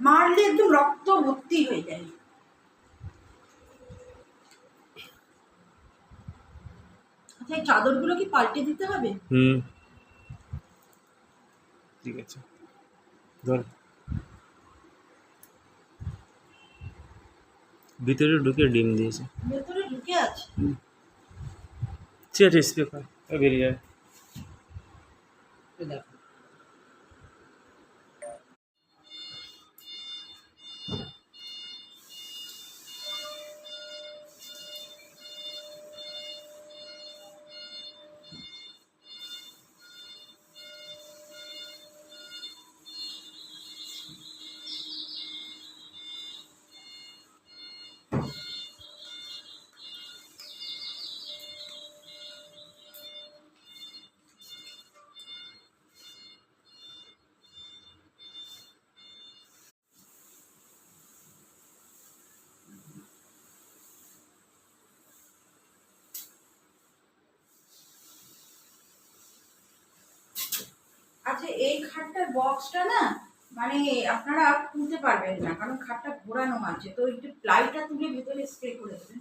মারলে একদম রক্ত ভর্তি হয়ে যায়। আচ্ছা চাদরগুলো কি পাল্টে দিতে হবে? হুম। ঠিক আছে। ধর। ভিতরে ঢুকে ডিম দিয়েছে। ভেতরে ঢুকে আছে? চেয়ার স্পিকার বেরিয়ে যায় দেখো। আচ্ছা এই খাটটার বক্সটা না মানে আপনারা খুলতে পারবেন না, কারণ খাটটা ঘোরানো আছে তো একটু প্লাইটা তুলে ভেতরে স্প্রে করে দেবেন।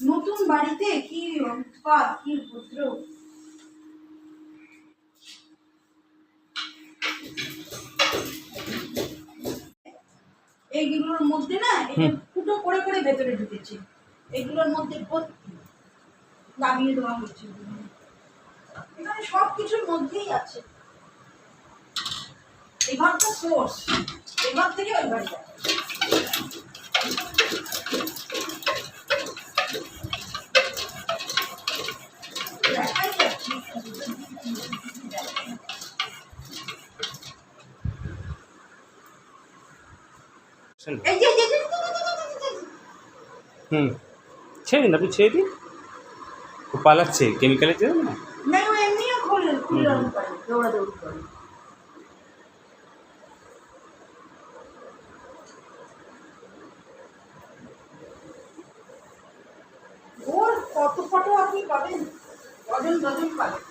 নতুন বাড়িতে কি উৎপাত কি উপদ্রব এইগুলোর মধ্যে না ফুটো করে করে ভেতরে ঢুকেছে। এগুলোর মধ্যে ভর্তি। নামিয়ে দেওয়া হচ্ছে এখানে সব কিছুর মধ্যেই আছে। এই ঘরটা সোর্স এবার থেকে ওই ঘরে যাবে দেখাই যাচ্ছে এই যে এই যে, এই যে, এই যে, এই যে, এই যে। হুম ছেড়ে দিন আপনি ছেড়ে দিন ও পালাচ্ছে কেমিক্যালের জন্য না না ও এমনিও খোলে খুলে পারে দৌড়াদৌড়ি করে ওর কত ফটো আপনি পাবেন ডজন ডজন পাবেন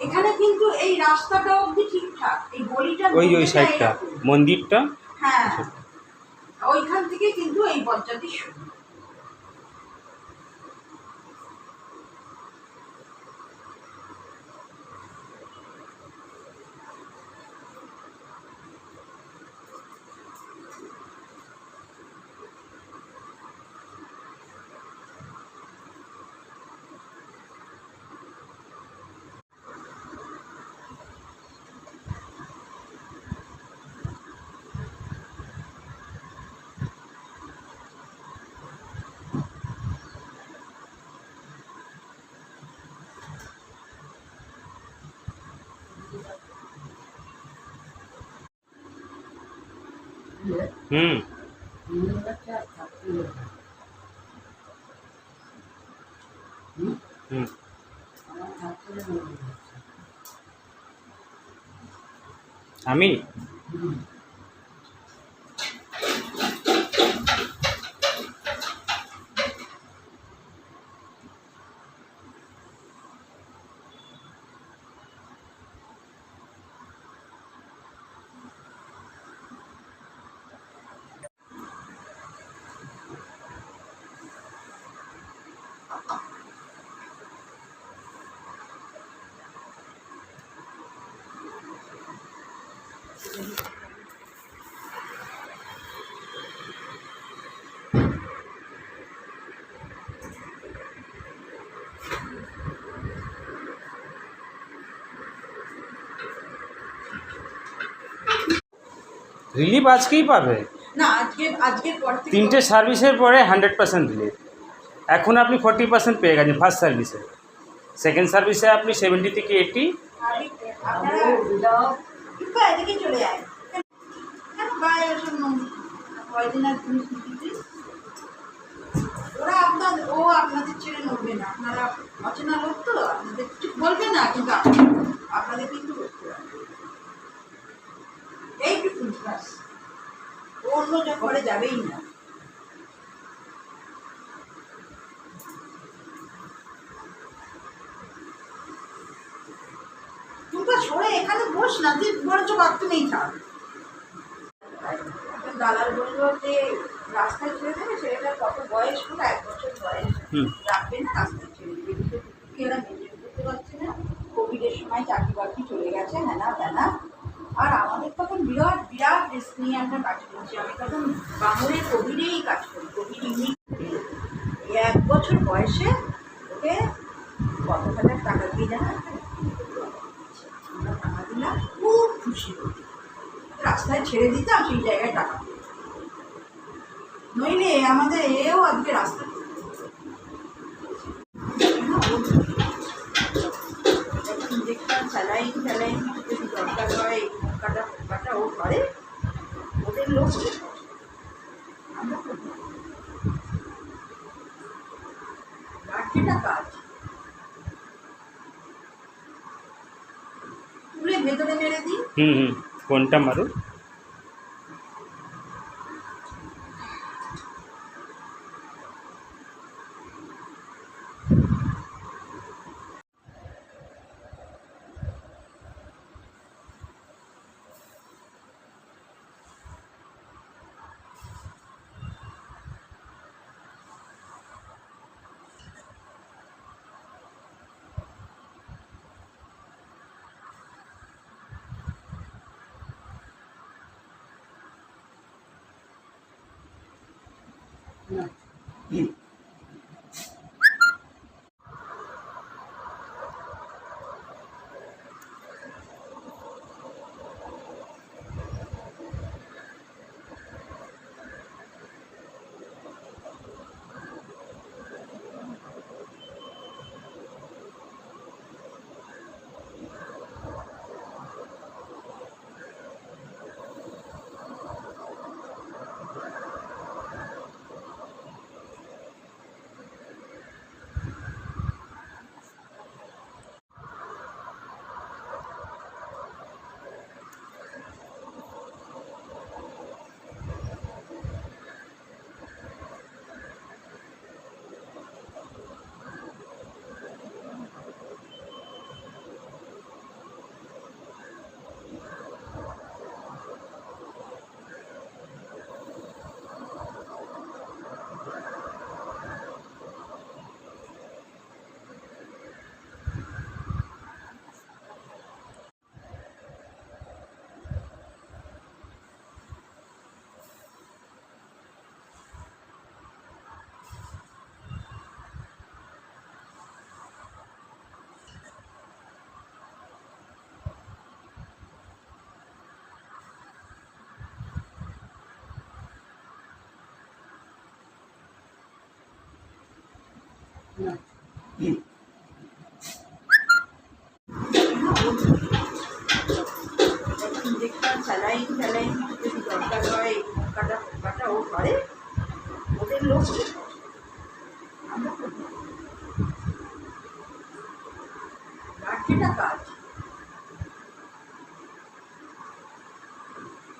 এখানে কিন্তু এই রাস্তাটা অবধি ঠিকঠাক এই গলিটা ওই ওই সাইডটা মন্দিরটা। হ্যাঁ। ওইখান থেকে কিন্তু এই বজ্জাতি শুরু। হুম। হুম। আমি? রিলিফ আজকেই পাবে? না আজকে আজকের পর থেকে তিনটে সার্ভিসের পরে হান্ড্রেড পার্সেন্ট রিলিফ এখন আপনি ফর্টি পার্সেন্ট পেয়ে গেছেন ফার্স্ট সার্ভিসে সেকেন্ড সার্ভিসে আপনি সেভেন্টি থেকে এইটি আরে, এদিকে চলে যায়। কেন গায়ে ওসব আর জিনিস নিতে ওরা আপনার ও আপনাদের ছেড়ে নড়বে না। আপনারা অচেনা লোক তো আপনাদের কিছু বলবে না কিন্তু আপ- আপনাদের কিন্তু করতে এইটুকু অন্য ঘরে যাবেই না। না তুই বরঞ্চ বাথরুমেই থাক। দালাল বলল যে রাস্তায় ছেড়ে দেবে ছেলেটার কত বয়স? হলো এক বছর বয়স। রাখবে না রাস্তায় ছেড়ে দেবে। এদিকে মেনটেন করতে পারছে না? কোভিডের সময় চাকরি বাকরি চলে গেছে হ্যানা আর আমাদের তখন বিরাট বিরাট রিস্ক নিয়ে আমরা কাজ করছি। আমি তখন বাঙুরের কোভিডেই কাজ করি কোভিড ইউনিট এক বছর বয়সে ওকে কত হাজার টাকা দিয়ে জানা আমরা টাকা দিলাম খুব খুশি হতো রাস্তায় ছেড়ে দিতাম, সেই জায়গায় টাকা। নইলে আমাদের এও আজকে রাস্তা ইঞ্জেকশন স্যালাইন স্যালাইন ওদের লোক আমরা তুলে ভেতরে মেরে দিই। হুম হুম। কোনটা মারুন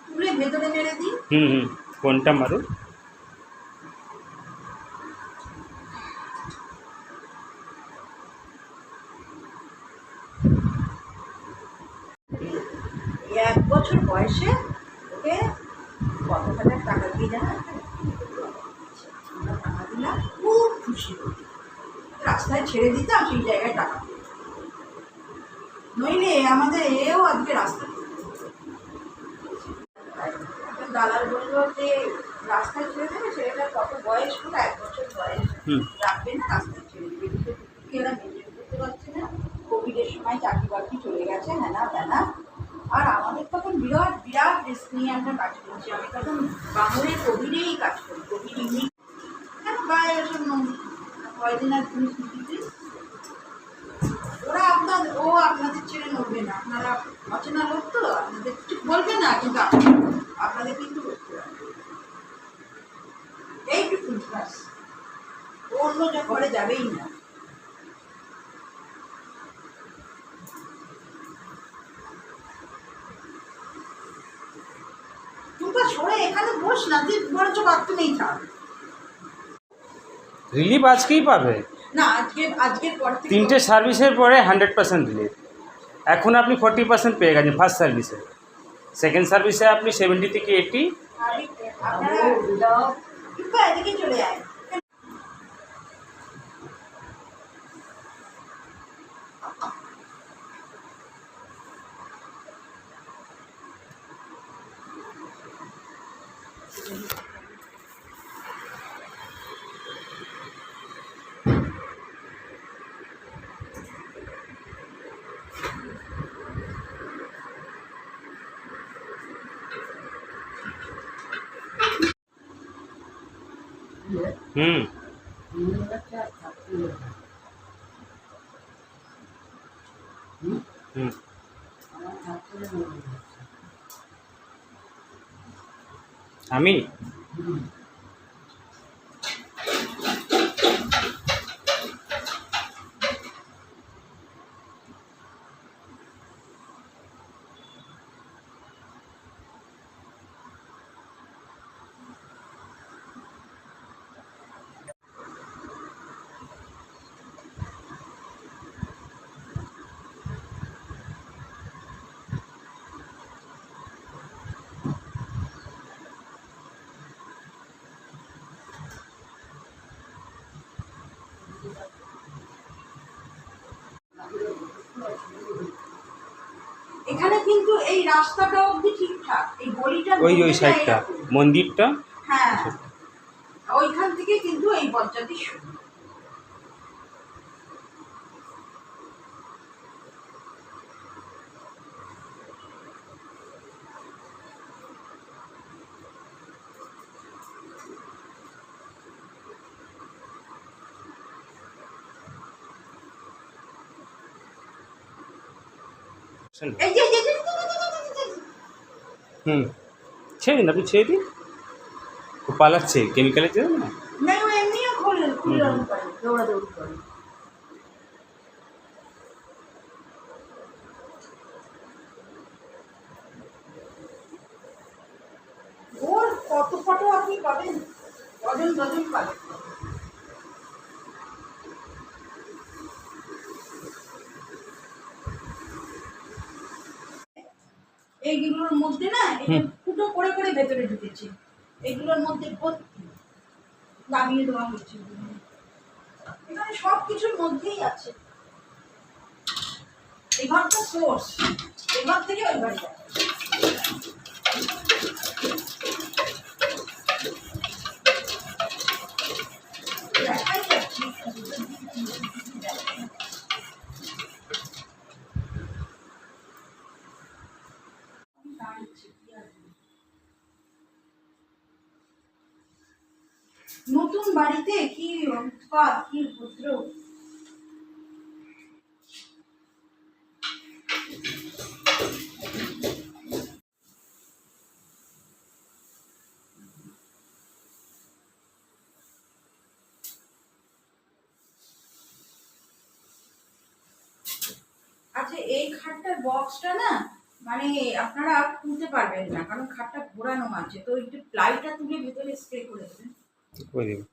তুলে ভেতরে মেরে দিই। হুম হুম। কোনটা মারুন এক বছর বয়সে ওকে কত হাজার টাকা দিয়ে জানা? আমরা টাকা দিলাম খুব খুশি রাস্তায় ছেড়ে দিতাম সেই জায়গায় টাকা। নইলে আমাদের এও আজকে রাস্তা দালাল বলল যে রাস্তায় ছেড়ে দেবে ছেলেটার কত বয়স হলো? এক বছর বয়স। রাখবে না রাস্তায় ছেড়ে দেবে। এদিকে এরা মেনটেন করতে পারছে না। কোভিডের সময় চাকরি বাকরি চলে গেছে হ্যানা ব্যানা আর আমাদের তখন বিরাট বিরাট রিস্ক নিয়ে আমরা কাজ করছি। আমি তখন বাংলায় কোভিডেই কাজ করি ইউনিট কেন গায়ে ওসব কয়দিন আর তুমি ওরা আপনার, ও আপনাদের ছেড়ে নড়বে না। আপনারা অচেনা লোক তো, আপনাদের কিছু বলবে না, কিন্তু আপনাদের কিন্তু করতে হবে। এইটুকু অন্য ঘরে যাবেই না টুকা সরে এখানে বস না তুই বরঞ্চ বাথরুমেই থাক। রিলিফ আজকেই পাবে? না আজকে আজকের পর থেকে তিনটে সার্ভিসের পরে হান্ড্রেড পার্সেন্ট রিলিফ এখন আপনি ফর্টি পার্সেন্ট পেয়ে গেছেন ফার্স্ট সার্ভিসে সেকেন্ড সার্ভিসে আপনি সেভেন্টি থেকে এইটি আপনারা চলে আয় হুম। হুম। আমি এখানে কিন্তু এই রাস্তাটা অবধি ঠিকঠাক। এই গলিটা ওই ওই সাইডটা মন্দিরটা? হ্যাঁ। ওইখান থেকে কিন্তু এই পঞ্চায়েতই শুরু। হুম ছেড়ে দিন আপনি ছেড়ে দিন ও পালাচ্ছে কেমিক্যালের জন্য না ওর কত ফটো আপনি পাবেন ডজন ডজন পাবেন এইগুলোর মধ্যে না এই যে হুম। ফুটো করে করে ভেতরে ঢুকেছে। এগুলোর মধ্যে ভর্তি নামিয়ে দেওয়া হয়েছে এখানে সব কিছুর মধ্যেই আছে। এই ঘরটা সোর্স এই থেকে ওই ঘরে যায় দেখাই যাচ্ছে। নতুন বাড়িতে কি উৎপাত কি উপদ্রব আচ্ছা এই খাটটার বক্সটা না মানে আপনারা খুলতে পারবেন না, কারণ খাটটা ঘোরানো আছে, তো একটু প্লাইটা তুলে ভেতরে স্প্রে করে দেবেন। este código.